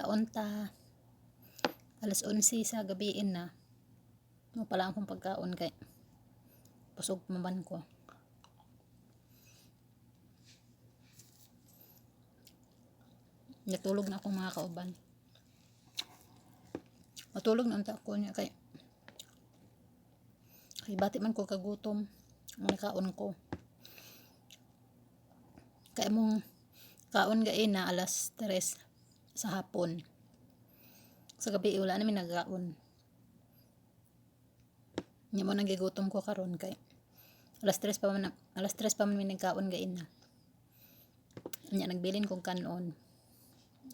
Kaunta. Alas 11 sa gabiin na. Mo pala akong pagkaon kay pusog maban ko. Natulog na akong mga kauban. Matulog na unta ko niya kay kay bati man ko kagutom. Ang nakaon ko. Kay mong kaon gain na alas 3 sa hapon. Sa gabi wala namin nagkaon. Nya mo nagigutom ko karon kay alas 3 pa man alas 3 pa man mi nagkaon gain na. Nya nagbilin kong kanon.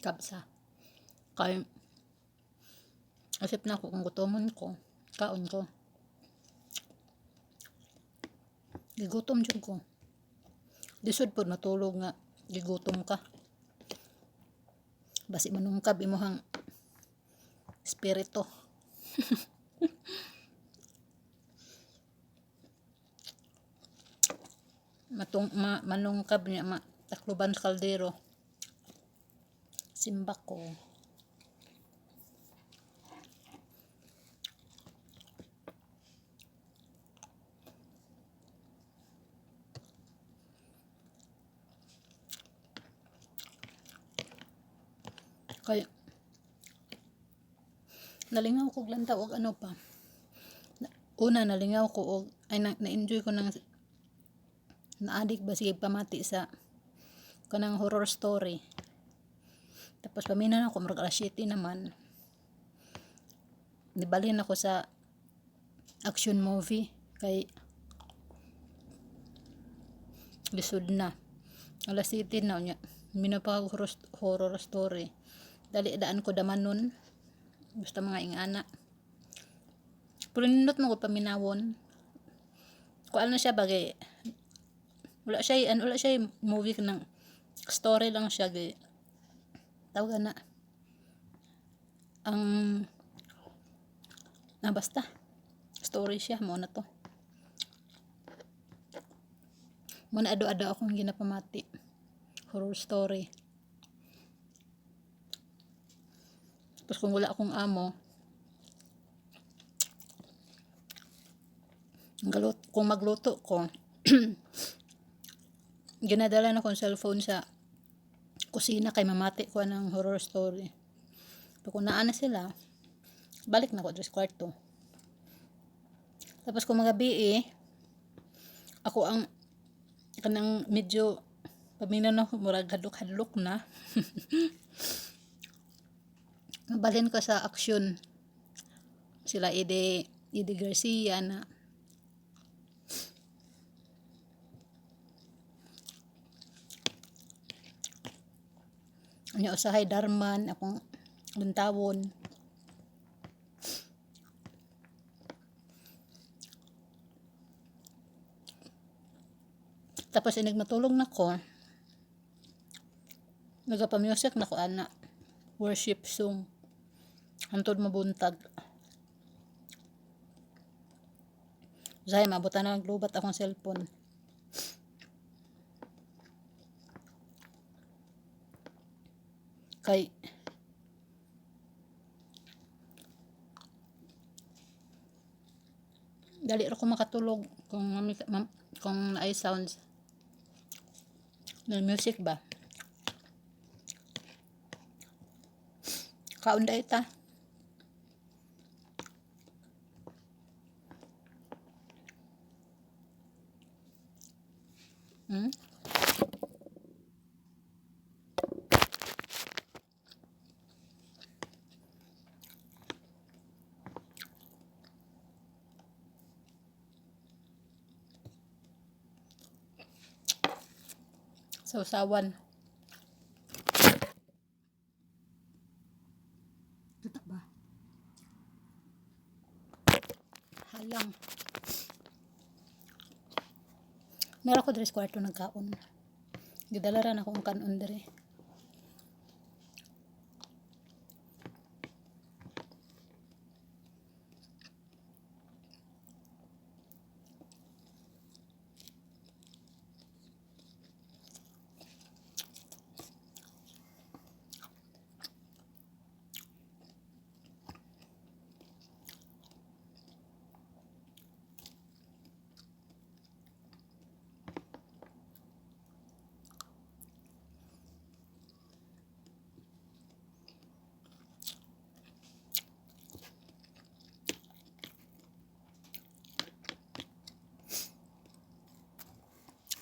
Kapsa. Kay asip na ako kung gutomon ko. Kaon ko. Gigutom jud ko. Lisod pod matulog nga gigutom ka. Basi manungkab imuhang espiritu. Matung ma, manungkab niya ma, takluban kaldero. Simbak ko. Kaya, nalingaw ko lantaw og ano pa. Na- Una, nalingaw ko og, ay na, na-enjoy ko ng na-addict ba sige pamati sa kanang horror story. Tapos paminan ako, marag alas 7 naman. Nibalhin ako sa action movie kay lisod na. Alas 7 na niya. Minapa ako horror, horror story. Dali daan ko daman nun. Basta mga ingana. Pero nindot mo ko paminawon. Kuan na siya bagay. Wala siya, ano, wala siya movie ng story lang siya. Gay. Tawag na. Ang ah, basta. Story siya. Mo na to. Muna ado-ado akong ginapamati. Horror story. Tapos kung wala akong amo, kung magluto ko, ginadala na kong cellphone sa kusina kay mamati ko ng horror story. Pag kung naan na sila, balik na ko sa kwarto. Tapos kung magabi eh, ako ang kanang medyo pamina na murag hadlok-hadlok na. Nabalhin ko sa aksyon. Sila Ede, Ede Garcia na Ano usahay Darman, akong luntawon. Tapos inig matulog na ko. Nagapa-music na ana. Worship song. Hantod mabuntag. Zay, mabutan na naglubat akong cellphone. Kay dali ra ko makatulog kung kung naay sounds ng music ba kaunda ita sa usawan Tutak ba? Halang. Meron ko dress kwarto nagkaon. Gidala ran akong kanon dire.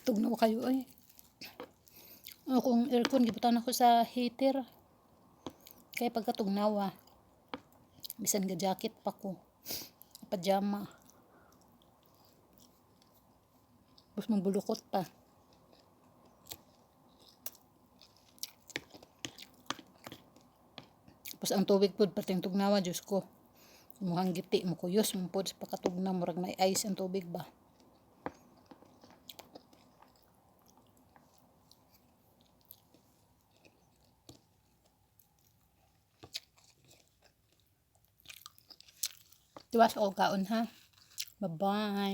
Tugnaw kayo ay. O kung aircon, gibutan ako sa heater. Kaya pagkatugnawa, bisan ga jacket pa ko. Pajama. Tapos bulukot pa. Tapos ang tubig pod pating tugnawa, Diyos ko. Muhang giti mo kuyos mo pod sa pakatugna murag may ice ang tubig ba. ตัวโอกาสอุนฮะบ๊ายบาย